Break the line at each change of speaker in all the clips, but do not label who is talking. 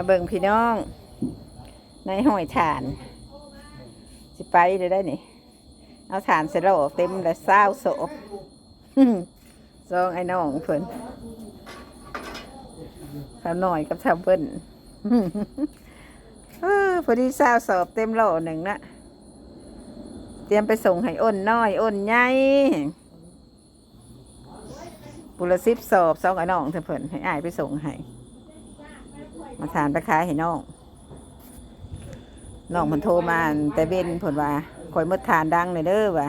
มาเบิ่งพี่น้อง ในห้อยฐาน สิไปเลยได้นี่ เอาฐานเสร็จแล้วเต็มแล้วเศร้าโศกซองไอ้น้องเพิ่นสาวหน่อยกับสาวเพิ่นเออพอดีสาวสอบเต็มโหลหนึ่งนะเตรียมไปส่งให้อ้นน้อยอ้นใหญ่ปุรสิบสอบซองไอ้น้องเถอะเพิ่นให้อายไปส่งให้ มาทานไปขายให้น้องน้องเพิ่นโทรมาแต่เบนเพิ่นว่าคอยมดทานดังเลยเด้อวะ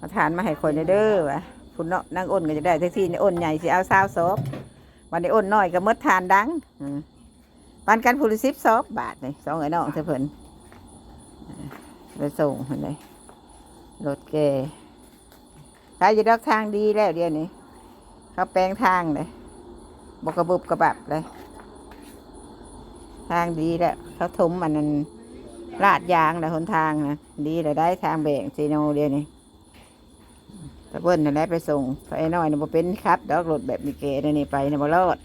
มาทานมาให้คอยเลยเด้อวะพุ่นเนาะนางอ้นก็จะได้แท็กซี่ในอ้นใหญ่สิเอาสาวซบวันนี้อ้นน้อยก็มดทานดังปันกันพูลิสิบซบบาทเลยสองไอ้น้องเธอเพิ่นไปส่งเพิ่นเลยรถแกขายอยู่ดอกทางดีแล้วเดี๋ยวนี้เขาแปลงทางเลยบกกระบุบกระบับเลย ทางดีแล้วเขาถมมันนั้นลาดยางแล้วหนทางนะดีแล้วได้ทางแบ่งซีโนเดียวนี้ตะเบิ้ลนั่นแหละไปส่งไอ้น้อยนี่บ่เป็นครับดอกรถแบบมีเกนี่นี่ไปนี่บ่รอด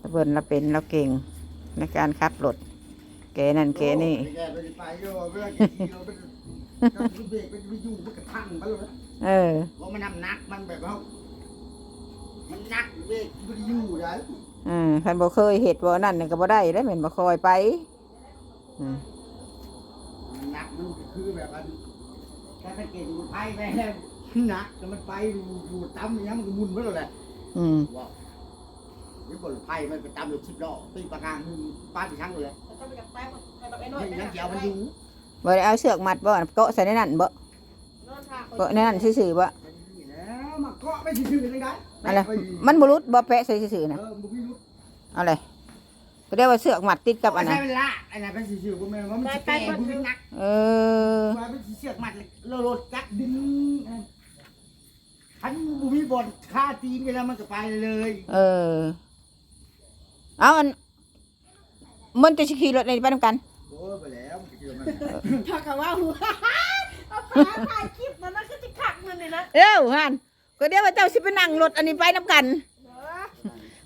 ตะเบิ้ลเราเป็นเราเก่งในการขับรถเกนั่นเกนี่
เอ
อ
มันนำนักมันแบบว่ามันนักเบรกไปอยู่ได้
อืมคันบ่เคยเห็ดบ่นั่นนี่ก็บ่ได้ได้เหม็นบ่คอยไปอืม
มันหนักมันคือแบบว่าถ้าสังเกตมันไปไปแล้วหนักแต่มันไปอยู่ตั้มอย่างเงี้ยมันก็มุนไปเลยแหละ
อืม
ว่าเดี๋ยวบนไผ่มันไปตามรถสิบล้อตีปากกางป้าไปช่างเลยให้นักเกี่ยวมันอยู่
บ่ได้เอาเชือกมัดบ่เกาะใส่ในนั่นบ่เกาะในนั่นซื่อๆบ่
นี่แล้วมาเกาะไม่ชื่อๆเลยได้
อะไรมันบ่รุดบ่แปะใส่ซื่อๆ
เอ
นะ
อบุพี่รู้
เอาเลยก็เรียกว่าเสือกหมัดติดกับอัน
ใช่
นั้น
เวลาอันนั้นเป็นชื่อๆกูแม่ว่ามันแก่บุพี่นัก
เออ
มาเป็นเชือกมัดโลโลดจักดึงทันบุพี่บอลฆ่าตีนกันแล้วมันก็ไปเลย
เออเอาอันมันจะขี่รถในไปนำกัน
โอ้ไปแล้วมันก็เจอมัน
ถ้าคำว่าหัวเอาพาถ่ายคลิปมันมันก็จะขักมันเลยนะ
เอ้าฮัน ก็เดี๋ยวว่าเจ้าสิไปนั่งรถอันนี้ไปนำกัน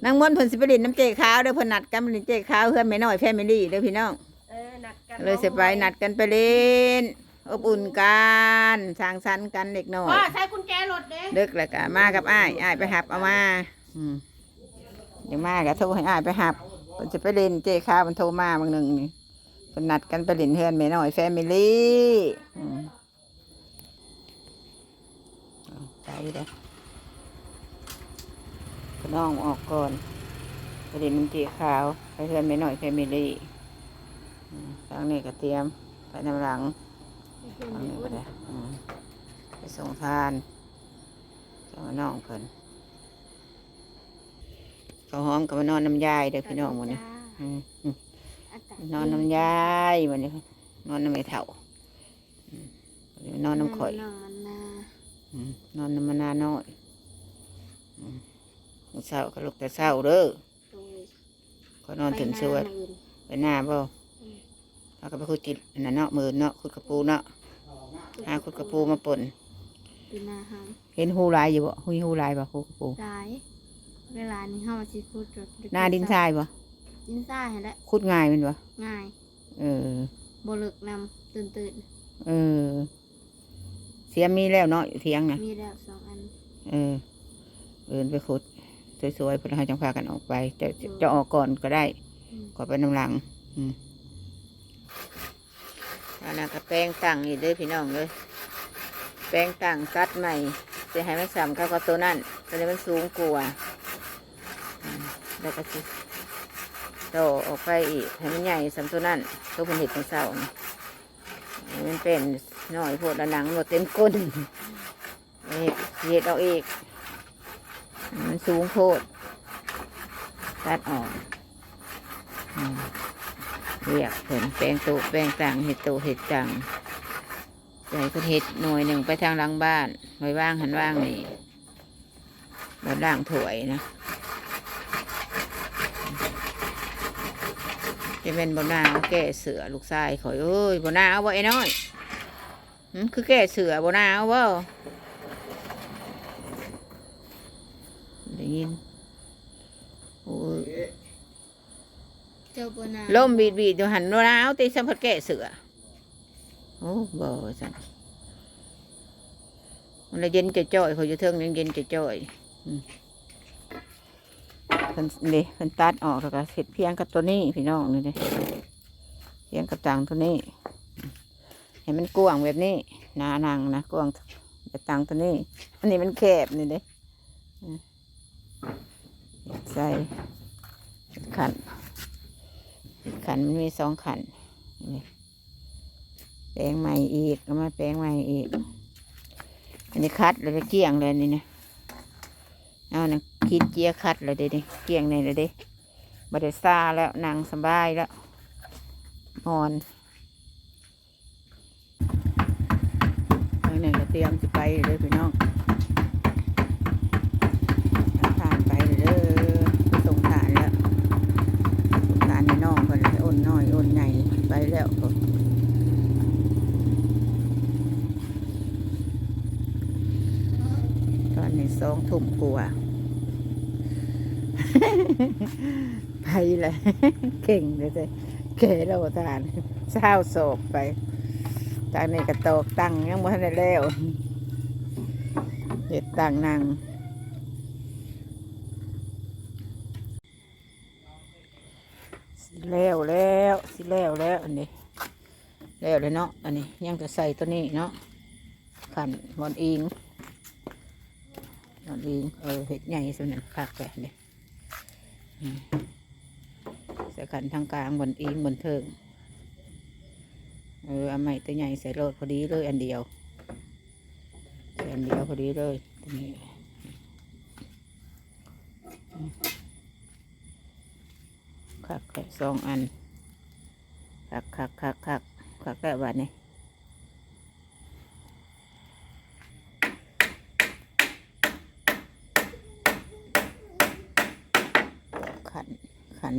นางมวนต์เพิ่นสิไปเล่นน้ำเจ๊ขาวเด้อเพิ่นนัดกันไปเล่นเจ๊ขาวเพื่อนแม่น้อยแฟมิลี่เด้อพี่น้อง
เออหนักกัน
เลยสิไปนัดกันไปเล่น อบอุ่นกันสร้างสรรค์กันเด็กน้อย
ว่าใช้กุญแจรถเด้
ดึกแล้วก็มากับอ้ายอ้ายไปหับเอามาอืมเดี๋ยวมาก็โทรให้อ้ายไปหับเพิ่นจะไปเล่นเจ๊ข้าวมันโทรมาบางหนึ่งนี่เพิ่นนัดกันไปเล่นเฮือนแม่น้อยแฟมิลี่อืมเอาไปเด้อพี่ น้องออกก่อนไปเล่นน้ำเจ๊ขาวไปเฮือนแม่น้อยแฟมิลี่อืมทางนี้ก็เตรียมไปนำหลังทางนี้ก็ได้อืมไปส่งทานเจ้าน้องเพิ่นเขาห้องกับมานอนน้ำยายเด้อพี่น้องหมดนี่อืมอืมนอนน้ำยายวันนี้นอนน้ำไม่เท่าอืมวันนี้นอนน้ำข่อย
นอนนะ
อืมนอนน้ำมะนาวน้อยอื มมื้อเช้าก็ลุกแต่เช้าเด้อ
โดย
ก็นอนถึงสวดไปหน้าบ่เขาก็ไปคุยจิตอันนั้นเนาะมือเนาะคุดกระปูเนาะหาคุดกระปูมาป่น
ปีนาหาม
เห็นหูลายอยู่บ่หุยหูลายบ่คุดกระปู
หลายเวลานี้เข้ามาชิคูดรถ
หน้าดินทรายบ่
ดินทรายเห็นแล้ว
คุดง่ายแมันบ่
ง่าย
เออ
บลึกนำตื่นตื่น
เออ เสียมีแล้วเนาะอยู่เทียงนะ
มีแล้วสองอัน
เออเดินไปขุด สวยๆเพื่อให้จังพากันออกไป จะจะจะออกก่อนก็ได้
อืม
ก่อนไปน้ำหลังอืมอันนั้นก็แป้งตั้งอีกเด้อพี่น้องเลยแป้งตั้งซัดใหม่จะให้มันซ้ำกับตัวนั่นตัวนี้มันสูงกว่าอืมแล้วก็สิโตออกไปอีกให้มันใหญ่สำตัวนั่นตัวผลิตของเสานี่ให้มันเป็นน้อยโพดละหนังหมดเต็มก้นเอกเห็ดเอาอีกให้ มันสูงโพดตัดออกเรียกผลแปลงโตแปลงต่างเห็ดโตเห็ดจังใส่ก็เห็ดหน่วยหนึ่งไปทางหลังบ้านไว้ว่างหันว่างนี่บนล่างถวยนะจะเป็นบนหน้าแก่เสือลูกชายข่อยเอ้ยบนหน้าเอาไอ้น้อยคือแก่เสือบนหน้าเอาบ่ ได้ยินโอ้ย
จ้าบ่นา
ลมบีดบีดอยู่หันหนาวตีสัมผัสแก่เสือโอ้บ่สันมันเลยเย็นจะจ่อยเขาจะเทิงยังเย็นจะจ่อยอืมเพิ่นนี่เพิ่นตัดออกแล้วก็เสร็จเพียงกับตัวนี้พี่น้องนี่เลยเพียงกับต่างตัวนี้เห็นมันกว้างแบบนี้หนานังนะกว้างแบบต่างตัวนี้ อันนี้มันแคบนี่เด้อืม ใส่ขัน ขันมันมีสองขันนี่แปลงใหม่อีกก็มาแปลงใหม่อีก อันนี้คัดเลยเกลี้ยงเลยนี่นะเอานะคิดเกียคัดเลยเด้ดิเกลี้ยงเลยเลยเด้บไดซาแล้วนางสบายแล้วนอนเอาหนึ่ก็เตรียมจะไปเลยพี่น้องทานไปเลยเด้อไปส่งทานแล้ว หลานในน้องเพิ่นเลยอ่อนน้อยอ่อนใหญ่ไปแล้วก็ตอนนี้สอง ทุ่มกว่าไปเลยเก่งเลยเก๋แล้วทานเช้าโศกไปจากนี้กระโตกตั้งยังไม่ทันได้แล้วเห็ดตั้งนางสิแล้วแล้วสิแล้วแล้วอันนี้แล้วเลยเนาะอันนี้ยังจะใส่ตัวนี้เนาะขันบอนอิง บอนอิงเออเห็ดใหญ่สุดนั่นคักแบบนี้อืมใส่ขันทางกลางบอนอิงบอนเทิงเออเอาใหม่ตัวใหญ่ใส่โรดพอดีเลยอันเดียวใส่อันเดียวพอดีเลยตัวนี้คักแค่สองอันคักคักคักคักคักแค่วันนี้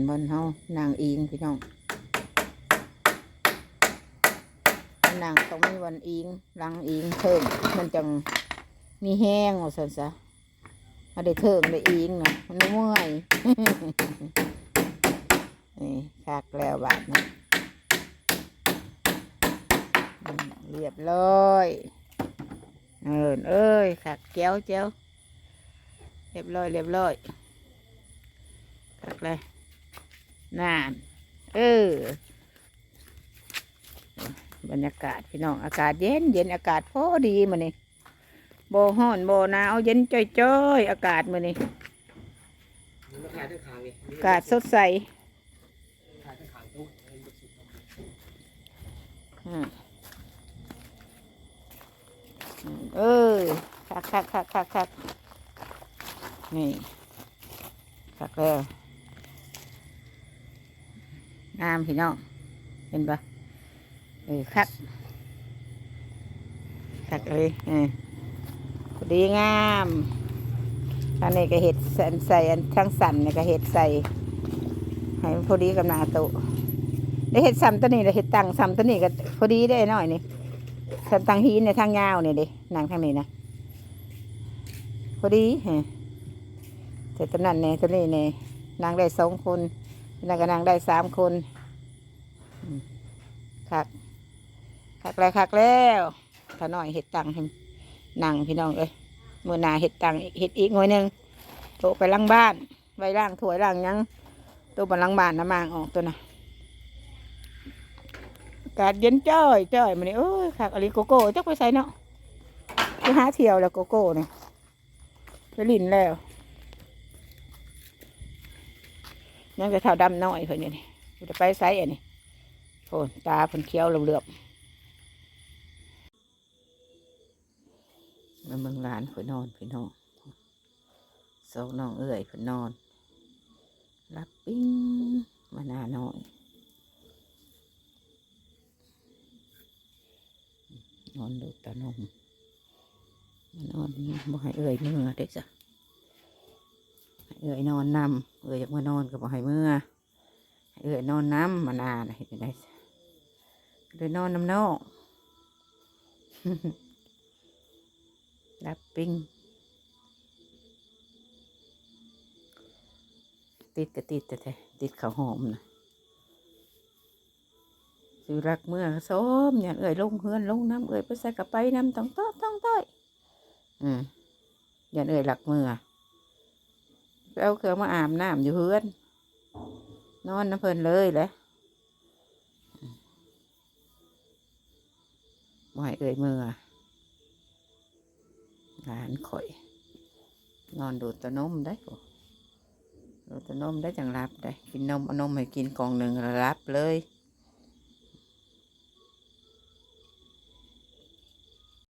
ขันเฮานางอิงพี่น้องนางต้องมีวันอิงรังอิงเพิ่มมันจังมีแห้งเอาสันซะเอาได้เทิงได้อิงนะมันเมื่อยนี่คักแล้วบาทนะเรียบร้อยเอินเอ้ยคักแจ้วแจ้วเรียบร้อยเรียบร้อยคักเลย นานเออ บรรยากาศพี่น้องอากาศเย็นเย็นอากาศพอดีมาเนี่โบห้อนโบหนาวเย็นจ้อยๆอากาศมานี่
ยด้วยขางนี่
อากาศสดใสเออคักคักคักคักคักนี่คักแล้ว งามพี่น้อง เห็นปะเออคักคักเลยเออดีงามอันนี้ก็เห็ดใส่ใส่อันทั้งสันนี่ก็เห็ดใส่ ให้พอดีกับนาตะได้เห็ดซ้ำตัวนี้ได้เห็ดตังซ้ำตัวนี้ก็พอดีได้หน่อยนี่ซ้ำตังฮีนในทางยาวเนี่เดินางทางนี้นะพอดีฮะแต่ตัวนั้นเนี่ยตัวนี้เนี่ยนางได้สองคน นางก็นางได้สามคนคักคักแล้วคักแล้วถ้าน้อยเห็ดตังให้นางพี่น้องเอ้ยมือนาเห็ดตังเห็ดอีกหน่อยหนึ่งโตไปล้างบ้านไว้ล้างถวยล้างยังโตะบนล้างบ้านน้ำมางออกตัวน่ะกาศเย็นจ้อยจ้อยมันนี่เอ้ยคักอะไรโกโก้จักไปใส่เนาะไปหาเที่ยวแล้วโกโก้เนี่ยไปลินแล้ว ยังจะเท่าดำน้อยเพิ่นอยู่นี่จะไปไซอันนี้โอ้ตาเพิ่นเขียวเหลือบๆมันเบิ่งหลานเพิ่นนอนเพิ่นนอนสองน้องเอ้ยเพิ่นนอนรับปิ้งมานาน้อยนอนดูตานมนอนบ่ให้เอ่ยเมื่อเด็กจ้ะ เอ่ยนอนนำเอ่ยอยากมานอนก็บ่ให้เมื่อให้เอ่ยนอนน้ำมานานเห็นได้จ้ะเลยนอนน้ำนอกรับปิ้งติดก็ติดแต่แต่ติดข้าวหอมนะสิรักเมื่อส้มอย่างเอ่ยลงเฮือนลงน้ำเอ่ยไปใส่กระไปน้ำต้องต้อต้องต้อยอืมอย่างเอ่ยหลักเมื่อ เอาเครื่องมาอาบน้ำอยู่เฮือน นอนน้ำเพลินเลยแหละอืมบ่ให้เอ่ยเมื่อหลานข่อย นอนดูดตะนมได้ดูดตะนมได้จังรับได้ กินนมเอานมให้กินกองหนึ่งรับเลย